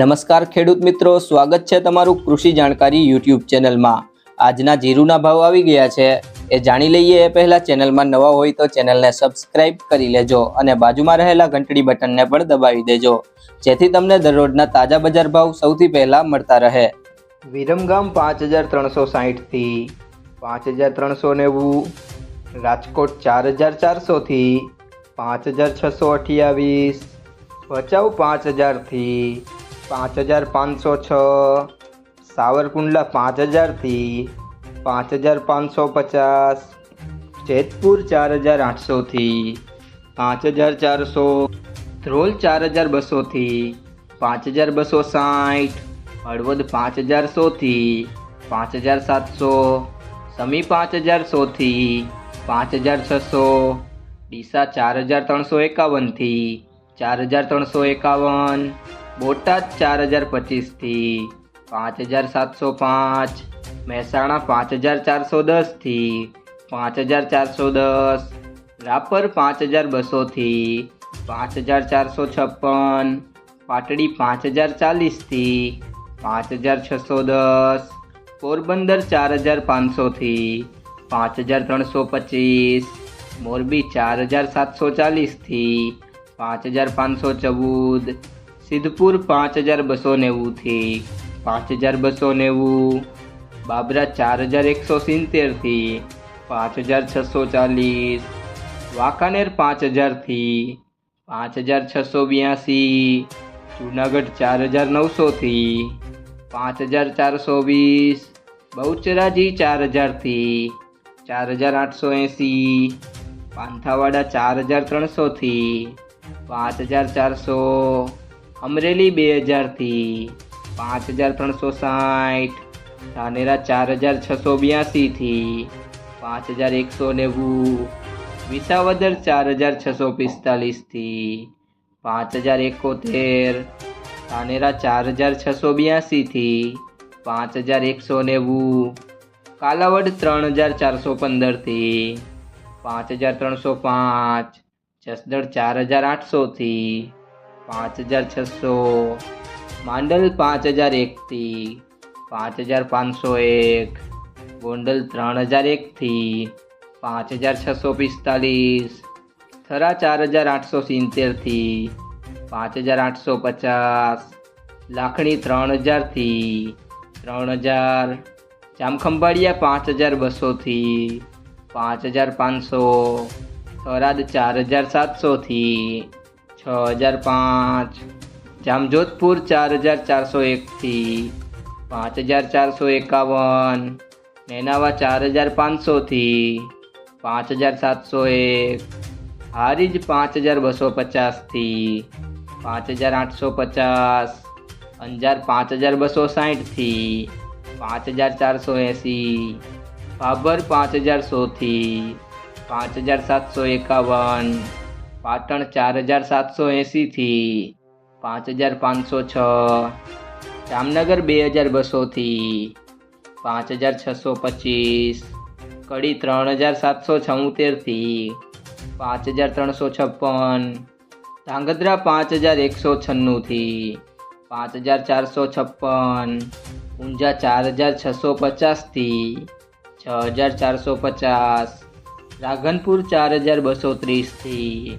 નમસ્કાર ખેડૂત મિત્રો, સ્વાગત છે તમારું કૃષિ જાણકારી યુટ્યુબ ચેનલમાં. આજના જીરુના ભાવ આવી ગયા છે. એ જાણી લઈએ એ પહેલાં ચેનલમાં નવા હોય તો ચેનલને સબસ્ક્રાઇબ કરી લેજો અને બાજુમાં રહેલા ઘંટડી બટનને પણ દબાવી દેજો. જેથી તમને દરરોજના તાજા બજાર ભાવ સૌથી પહેલાં મળતા રહે. વિરમગામ પાંચ હજાર ત્રણસો સાહીઠથી પાંચ હજાર ત્રણસો નેવું, રાજકોટ ચાર હજાર ચારસોથી પાંચ હજાર છસો અઠ્યાવીસ, ભચાઉ પાંચ હજારથી પાંચ હજાર પાંચસો છ, સાવરકુંડલા પાંચ હજારથી પાંચ હજાર પાંચસો પચાસ, જેતપુર ચાર હજાર આઠસોથી પાંચ હજાર ચારસો, ધ્રોલ ચાર હજાર બસોથી પાંચ હજાર બસો સાઠ, હળવદ પાંચ હજાર સોથી પાંચ હજાર સાતસો, સમી પાંચ હજાર સોથી પાંચ હજાર છસો, ડીસા ચાર હજાર ત્રણસો એકાવનથી ચાર હજાર ત્રણસો એકાવન બોટાદ ચાર હજાર પચીસથી પાંચ હજાર સાતસો પાંચ. મહેસાણા પાંચ હજાર ચારસો દસથી પાંચ હજાર ચારસો દસ. રાપર પાંચ હજાર બસોથી પાંચ હજાર ચારસો છપ્પન. પાટડી પાંચ હજાર ચાલીસથી પાંચ હજાર છસો દસ. પોરબંદર ચાર હજાર પાંચસોથી પાંચ હજાર ત્રણસો પચીસ. મોરબી ચાર હજાર સાતસો ચાલીસથી પાંચ હજાર પાંચસો ચૌદ. સિદ્ધપુર પાંચ હજાર બસો નેવુંથી પાંચ હજાર બસો નેવું, બાબરા ચાર હજાર એકસો સિત્તેરથી પાંચ હજાર છસો ચાલીસ, વાંકાનેર પાંચ હજારથી પાંચ હજાર છસો બ્યાસી, જુનાગઢ ચાર હજાર નવસોથી પાંચ હજાર ચારસો વીસ, બહુચરાજી ચાર હજારથી ચાર હજાર આઠસો એંસી, પાંથાવાડા ચાર હજાર ત્રણસોથી પાંચ હજાર ચારસો અમરેલી બે હજારથી પાંચ હજાર ત્રણસો સાઠ, ધાનેરા ચાર હજાર છસો બ્યાસીથી પાંચ હજાર એકસો નેવું, વિસાવદર ચાર હજાર છસો પિસ્તાલીસથી પાંચ હજાર એકોતેર, ધાનેરા ચાર હજાર છસો બ્યાસીથી પાંચ હજાર એકસો નેવું, કાલાવડ ત્રણ હજાર ચારસો પંદરથી પાંચ હજાર ત્રણસો પાંચ, જસદણ ચાર હજાર આઠસોથી પાંચ હજાર છસો માંડલ પાંચ હજાર એકથી પાંચ હજાર પાંચસો એક ગોંડલ ત્રણ હજાર એકથી પાંચ હજાર છસો પિસ્તાલીસ થરા ચાર હજાર આઠસો સિત્તેરથી પાંચ હજાર આઠસો પચાસ લાખણી ત્રણ હજારથી ત્રણ હજાર જામખંભાળિયા પાંચ હજાર બસોથી પાંચ હજાર પાંચસો થરાદ ચાર હજાર સાતસોથી છ હજાર પાંચ જામજોધપુર ચાર હજાર ચારસો એકથી પાંચ હજાર ચારસો એકાવન નેનાવા ચાર હજાર પાંચસોથી પાંચ હજાર સાતસો એક હારીજ પાંચ હજાર બસો પચાસથી પાંચ હજાર આઠસો પચાસ અંજાર પાંચ હજાર બસો સાઠથી પાંચ હજાર ચારસો એંસી ભાભર પાંચ હજાર સોથી પાંચ હજાર સાતસો એકાવન પાટણ ચાર હજાર સાતસો એંસીથી પાંચ હજાર પાંચસો છ. જામનગર બે હજાર બસોથી પાંચ હજાર છસો પચીસ. કડી ત્રણ હજાર સાતસો છોતેરથી પાંચ હજાર ત્રણસો છપ્પન. ધાંગધ્રા પાંચ હજાર એકસો છન્નુંથી પાંચ હજાર ચારસો છપ્પન. ઊંઝા ચાર હજાર છસો પચાસથી છ હજાર ચારસો પચાસ. રાઘનપુર ચાર હજાર બસો ત્રીસથી